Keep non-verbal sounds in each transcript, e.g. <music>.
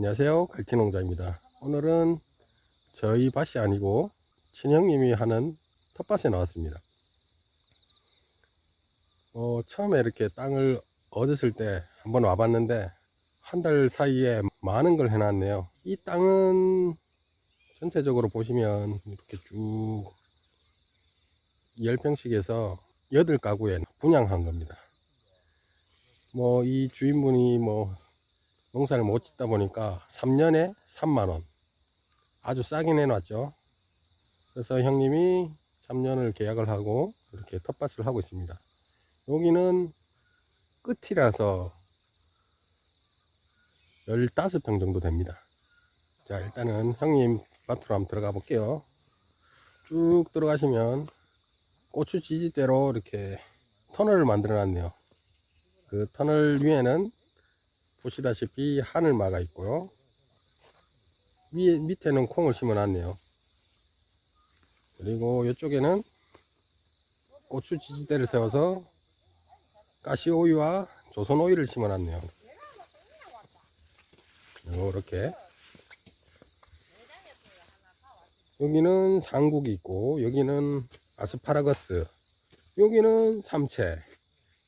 안녕하세요. 갈치농자입니다. 오늘은 저희 밭이 아니고 친형님이 하는 텃밭에 나왔습니다. 어, 처음에 이렇게 땅을 얻었을 때 한번 와봤는데 한 달 사이에 많은 걸 해놨네요. 이 땅은 전체적으로 보시면 이렇게 쭉 10평씩에서 8가구에 분양한 겁니다. 뭐 이 주인분이 뭐 농사를 못 짓다 보니까 3년에 3만원. 아주 싸게 내놨죠. 그래서 형님이 3년을 계약을 하고 이렇게 텃밭을 하고 있습니다. 여기는 끝이라서 15평 정도 됩니다. 자 일단은 형님 밭으로 한번 들어가 볼게요. 쭉 들어가시면 고추 지지대로 이렇게 터널을 만들어 놨네요. 그 터널 위에는 보시다시피 하늘마가 있고요. 위에 밑에는 콩을 심어 놨네요. 그리고 이쪽에는 고추 지지대를 세워서 가시오이와 조선오이를 심어 놨네요. 이렇게 여기는 상국이 있고 여기는 아스파라거스 여기는 삼채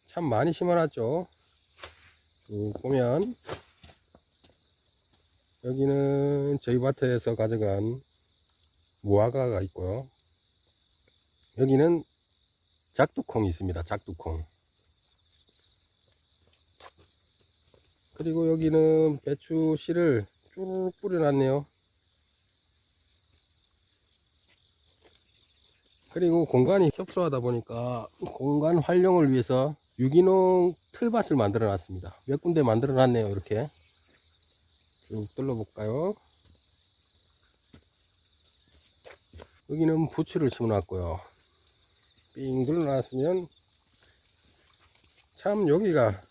참 많이 심어 놨죠. 쭉 보면 여기는 저희 밭에서 가져간 무화과가 있고요. 여기는 작두콩이 있습니다. 작두콩. 그리고 여기는 배추 씨를 쭉 뿌려놨네요. 그리고 공간이 협소하다 보니까 공간 활용을 위해서 유기농 틀밭을 만들어 놨습니다. 몇 군데 만들어 놨네요. 이렇게 쭉 둘러 볼까요? 여기는 부추를 심어 놨고요. 삥 둘러 놨으면 참 여기가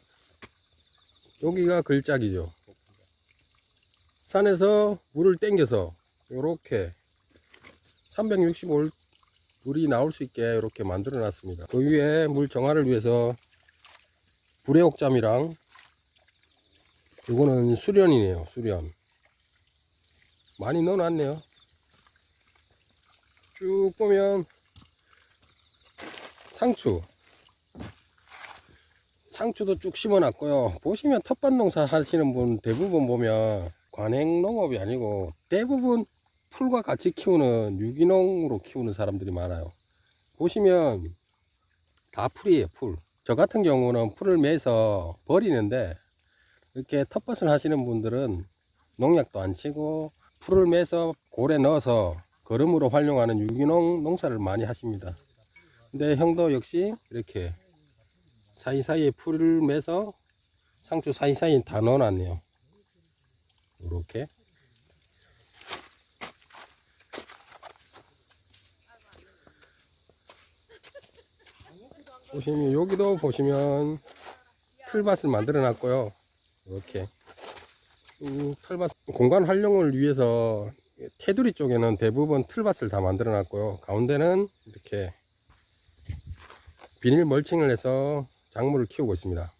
여기가 글짝이죠. 산에서 물을 땡겨서 이렇게 365 물이 나올 수 있게 이렇게 만들어 놨습니다. 그 위에 물 정화를 위해서 불의 옥잠이랑 이거는 수련이네요 수련. 많이 넣어놨네요. 쭉 보면 상추. 상추도 쭉 심어놨고요. 보시면 텃밭 농사 하시는 분 대부분 보면 관행 농업이 아니고 대부분 풀과 같이 키우는 유기농으로 키우는 사람들이 많아요. 보시면 다 풀이에요 풀 저 같은 경우는 풀을 매서 버리는데 이렇게 텃밭을 하시는 분들은 농약도 안 치고 풀을 매서 골에 넣어서 거름으로 활용하는 유기농 농사를 많이 하십니다. 근데 형도 역시 이렇게 사이사이에 풀을 매서 상추 사이사이에 다 넣어놨네요. 이렇게 보시면 여기도 보시면 틀밭을 만들어 놨고요. 이렇게. 음, 틀밭 공간 활용을 위해서 테두리 쪽에는 대부분 틀밭을 다 만들어 놨고요. 가운데는 이렇게 비닐 멀칭을 해서 작물을 키우고 있습니다.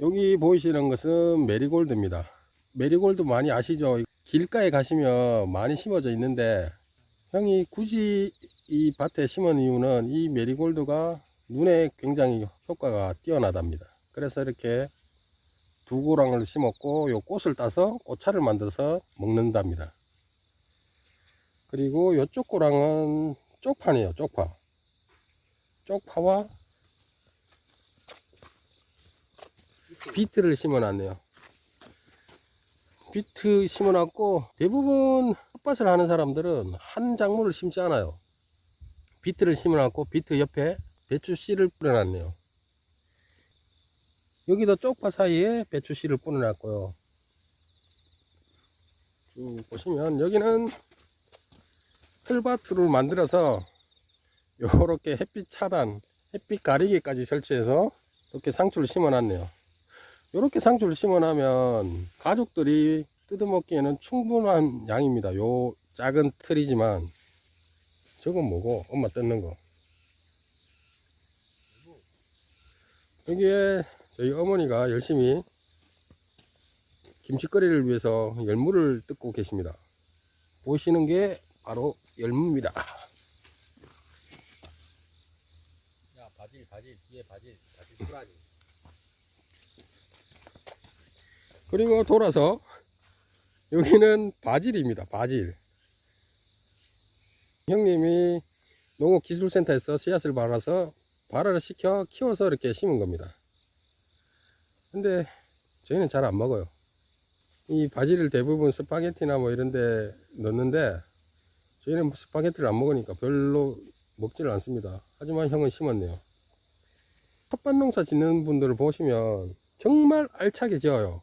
여기 보이시는 것은 메리골드입니다. 메리골드 많이 아시죠 길가에 가시면 많이 심어져 있는데 형이 굳이 이 밭에 심은 이유는 이 메리골드가 눈에 굉장히 효과가 뛰어나답니다. 그래서 이렇게 두 고랑을 심었고 요 꽃을 따서 꽃차를 만들어서 먹는답니다. 그리고 요쪽 고랑은 쪽파네요. 쪽파. 쪽파와 비트를 심어 놨네요. 비트 심어놨고 대부분 텃밭을 하는 사람들은 한 작물을 심지 않아요. 비트를 심어놨고 비트 옆에 배추 씨를 뿌려놨네요. 여기도 쪽파 사이에 배추 씨를 뿌려놨고요. 쭉 보시면 여기는 틀밭을 만들어서 요렇게 햇빛 차단 햇빛 가리기까지 설치해서 이렇게 상추를 심어놨네요 이렇게 상추를 심어놓으면 가족들이 뜯어먹기에는 충분한 양입니다. 요 작은 틀이지만 저건 뭐고 엄마 뜯는 거 여기에 저희 어머니가 열심히 김치거리를 위해서 열무를 뜯고 계십니다. 보시는 게 바로 열무입니다. <laughs> 야 바질 바질 뒤에 바질 바질 수라지 그리고 돌아서 여기는 바질입니다. 바질. 형님이 농업기술센터에서 씨앗을 발라서 발화를 시켜 키워서 이렇게 심은 겁니다. 근데 저희는 잘 안 먹어요. 이 바질을 대부분 스파게티나 뭐 이런 데 넣는데 저희는 스파게티를 안 먹으니까 별로 먹지를 않습니다. 하지만 형은 심었네요. 텃밭 농사 짓는 분들을 보시면 정말 알차게 지어요.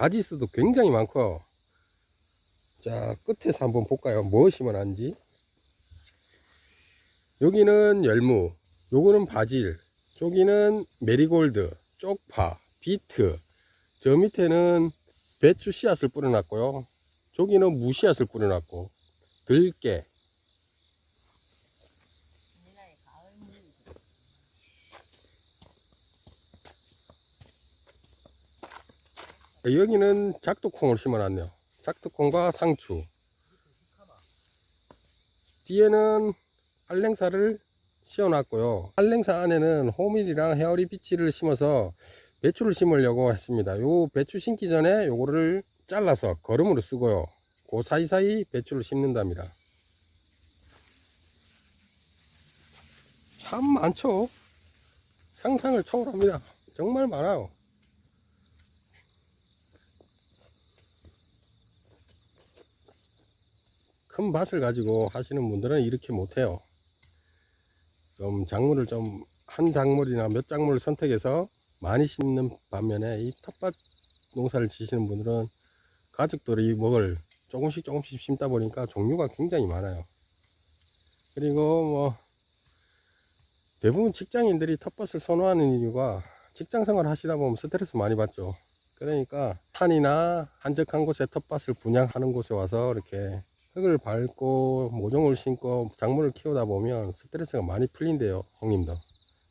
가지 수도 굉장히 많고요. 자, 끝에서 한번 볼까요? 뭐 심어놨는지. 여기는 열무, 요거는 바질, 저기는 메리골드, 쪽파, 비트, 저 밑에는 배추 씨앗을 뿌려놨고요. 저기는 무 씨앗을 뿌려놨고, 들깨, 우리나라의 가을 물 여기는 작두콩을 심어놨네요. 작두콩과 상추. 뒤에는 알랭사를 씌워놨고요. 알랭사 안에는 호밀이랑 헤어리 비치를 심어서 배추를 심으려고 했습니다. 요 배추 심기 전에 요거를 잘라서 거름으로 쓰고요. 그 사이사이 배추를 심는답니다. 참 많죠? 상상을 초월합니다. 정말 많아요. 큰 밭을 가지고 하시는 분들은 이렇게 못해요. 좀 작물을 좀 한 작물이나 몇 작물을 선택해서 많이 심는 반면에 이 텃밭 농사를 지시는 분들은 가족들이 먹을 조금씩 조금씩 심다 보니까 종류가 굉장히 많아요. 그리고 뭐 대부분 직장인들이 텃밭을 선호하는 이유가 직장 생활 하시다 보면 스트레스 많이 받죠. 그러니까 산이나 한적한 곳에 텃밭을 분양하는 곳에 와서 이렇게 흙을 밟고 모종을 심고 작물을 키우다 보면 스트레스가 많이 풀린대요 형님도.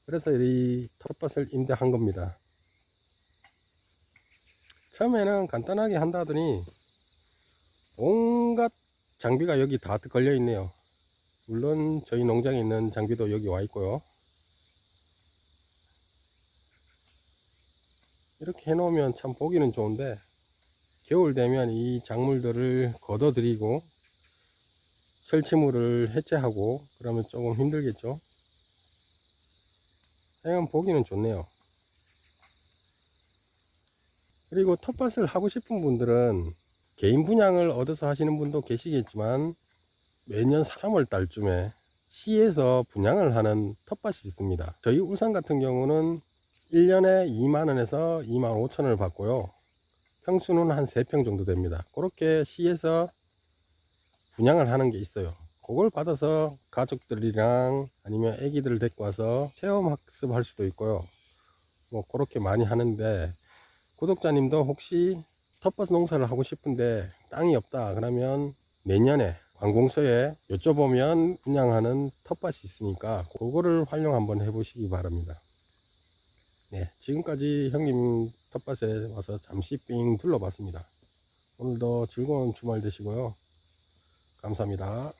그래서 이 텃밭을 임대한 겁니다. 처음에는 간단하게 한다더니 온갖 장비가 여기 다 걸려 있네요. 물론 저희 농장에 있는 장비도 여기 와 있고요. 이렇게 해 놓으면 참 보기는 좋은데 겨울 되면 이 작물들을 걷어 들이고 설치물을 해체하고 그러면 조금 힘들겠죠? 하여간 보기는 좋네요. 그리고 텃밭을 하고 싶은 분들은 개인 분양을 얻어서 하시는 분도 계시겠지만 매년 3월 달쯤에 시에서 분양을 하는 텃밭이 있습니다. 저희 울산 같은 경우는 1년에 2만원에서 2만 5천원을 받고요. 평수는 한 3평 정도 됩니다. 그렇게 시에서 분양을 하는 게 있어요. 그걸 받아서 가족들이랑 아니면 애기들을 데리고 와서 체험 학습할 수도 있고요. 뭐 그렇게 많이 하는데 구독자님도 혹시 텃밭 농사를 하고 싶은데 땅이 없다 그러면 내년에 관공서에 여쭤보면 분양하는 텃밭이 있으니까 그거를 활용 한번 해보시기 바랍니다. 네, 지금까지 형님 텃밭에 와서 잠시 삥 둘러봤습니다. 오늘도 즐거운 주말 되시고요. 감사합니다.